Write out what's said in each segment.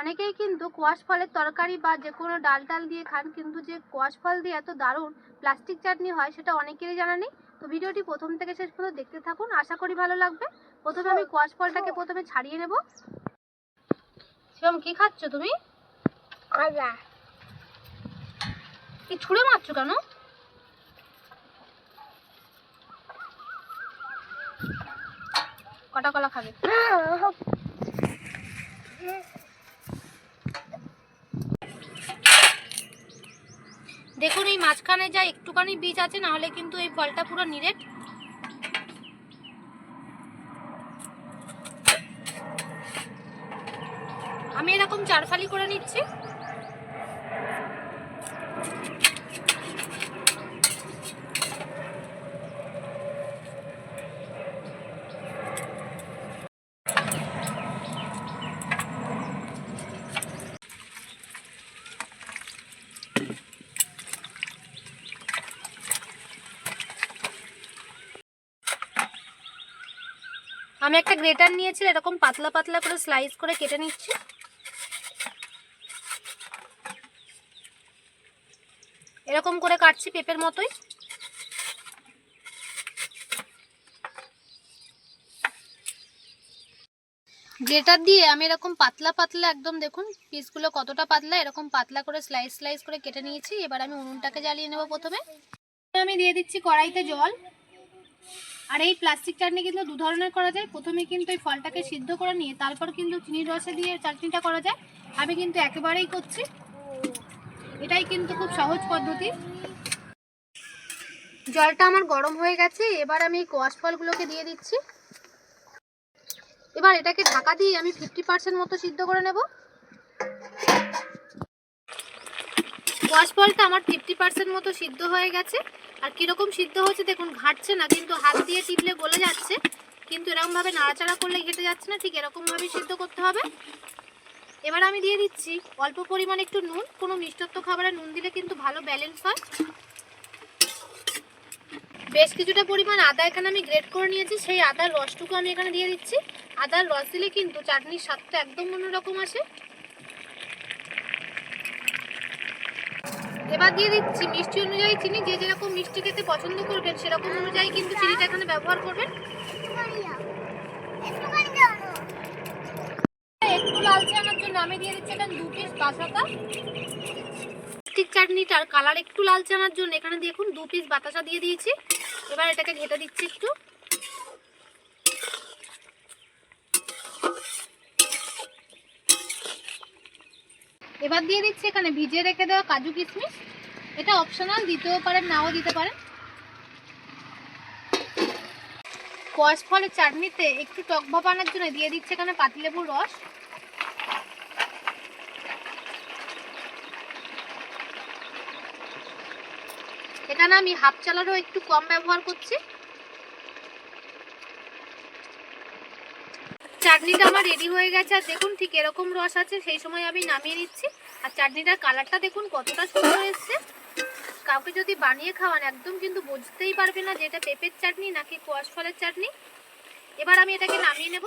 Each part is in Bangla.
অনেকেই কিন্তু কোয়াশ ফলের তরকারি বা যে কোনো ডাল টাল দিয়ে খান কিন্তু যে কোয়াশ ফল দিয়ে এত দারুণ প্লাস্টিক চাটনি হয় সেটা অনেকেরই জানা নেই। তো ভিডিওটি প্রথম থেকে শেষ পর্যন্ত দেখতে থাকুন আশা করি ভালো লাগবে। প্রথমে আমি কোয়াশ ফলটাকে প্রথমে ছাড়িয়ে নেব। শিবম কি খাচ্ছ তুমি? কলা কি ছুঁড়ে মারছো কেন? কটা কলা খাবে? দেখুন, এই মাঝখানে যা একটুখানি বীজ আছে নাহলে কিন্তু এই ফলটা পুরো নিরেট। আমি এরকম চারফালি করে নিচ্ছি। আমি একটা গ্রেটার নিয়েছি, এরকম পাতলা পাতলা করে স্লাইস করে কেটে নিচ্ছি। এরকম করে কাটছি পেঁপের মতোই। গ্রেটার দিয়ে আমি এরকম পাতলা পাতলা একদম দেখুন, পিসগুলো কতটা পাতলা, এরকম পাতলা করে স্লাইস স্লাইস করে কেটে নিয়েছি। এবার আমি উনুনটাকে জ্বালিয়ে নেব প্রথমে। আমি দিয়ে দিচ্ছি কড়াইতে জল। আর এই প্লাস্টিক চাটনি কিন্তু দু ধরনের করা যায়। প্রথমে কিন্তু এই ফলটাকে সিদ্ধ করে নিয়ে তারপর কিন্তু চিনির রসে দিয়ে চাটনিটা করা যায়। আমি কিন্তু একেবারেই করছি। এটাই কিন্তু খুব সহজ পদ্ধতি। জলটা আমার গরম হয়ে গেছে, এবার আমি কোয়াশ ফলগুলোকে দিয়ে দিচ্ছি। এবার এটাকে ঢাকা দিয়ে আমি ফিফটি পার্সেন্ট মতো সিদ্ধ করে নেব। কোয়াশ ফলটা আমার ফিফটি পার্সেন্ট মতো সিদ্ধ হয়ে গেছে। আর কীরকম সিদ্ধ হচ্ছে দেখুন, ঘাটছে না, কিন্তু হাত দিয়ে টিপলে গলে যাচ্ছে, কিন্তু এরকমভাবে নাড়াচাড়া করলে ঘেটে যাচ্ছে না, ঠিক এরকমভাবে সিদ্ধ করতে হবে। এবার আমি দিয়ে দিচ্ছি অল্প পরিমাণে একটু নুন, কোনো মিষ্টত্ব খাবারে নুন দিলে কিন্তু ভালো ব্যালেন্স হয়। বেশ কিছুটা পরিমাণ আদা এখানে আমি গ্রেট করে নিয়েছি, সেই আদার রসটুকু আমি এখানে দিয়ে দিচ্ছি। আদার রস দিলে কিন্তু চাটনির স্বাদটা একদম অন্যরকম আসে। এবার দিয়ে দিচ্ছি, মিষ্টি অনুযায়ী চিনি, যে যেরকম মিষ্টি খেতে পছন্দ করবেন সেরকম অনুযায়ী কিন্তু চিনিটা এখানে ব্যবহার করবেন। একটু লালচে আনার জন্য আমি দিয়ে দিচ্ছি এখানে দু পিস বাতাসা। ঠিক চাটনিটার কালার একটু লালচে আনার জন্য এখানে দেখুন দু পিস বাতাসা দিয়ে দিয়েছি। এবার এটাকে ঘেটে দিচ্ছি একটু। এবার দিয়ে দিচ্ছি এখানে ভিজিয়ে রেখে দেওয়া কাজু কিশমিশ। এটা অপশনাল দিতেও পারেন, নাও দিতে পারেন। কোয়াশ ফলের চাটনিতে একটু টক ভাব আনার জন্য দিয়ে দিচ্ছে এখানে পাতিলেবুর রস। এখানে আমি হাফ চালারও একটু কম ব্যবহার করছি। চাটনিটা আমার রেডি হয়ে গেছে। আর দেখুন ঠিক এরকম রস আছে, সেই সময় আমি নামিয়ে নিচ্ছি। আর চাটনিটার কালারটা দেখুন কতটা সুন্দর এসছে। কাউকে যদি বানিয়ে খাওয়ান, একদম কিন্তু বুঝতেই পারবে না যে এটা পেঁপের চাটনি নাকি কোয়াশ ফলের চাটনি। এবার আমি এটাকে নামিয়ে নেব।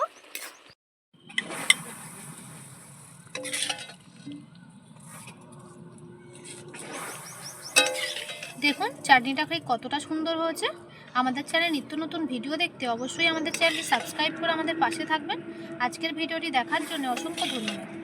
দেখুন, চাটনিটা ঠিক কতটা সুন্দর হয়েছে। আমাদের চ্যানেলে নিত্য নতুন ভিডিও দেখতে অবশ্যই আমাদের চ্যানেলটি সাবস্ক্রাইব করে আমাদের পাশে থাকবেন। আজকের ভিডিওটি দেখার জন্য অসংখ্য ধন্যবাদ।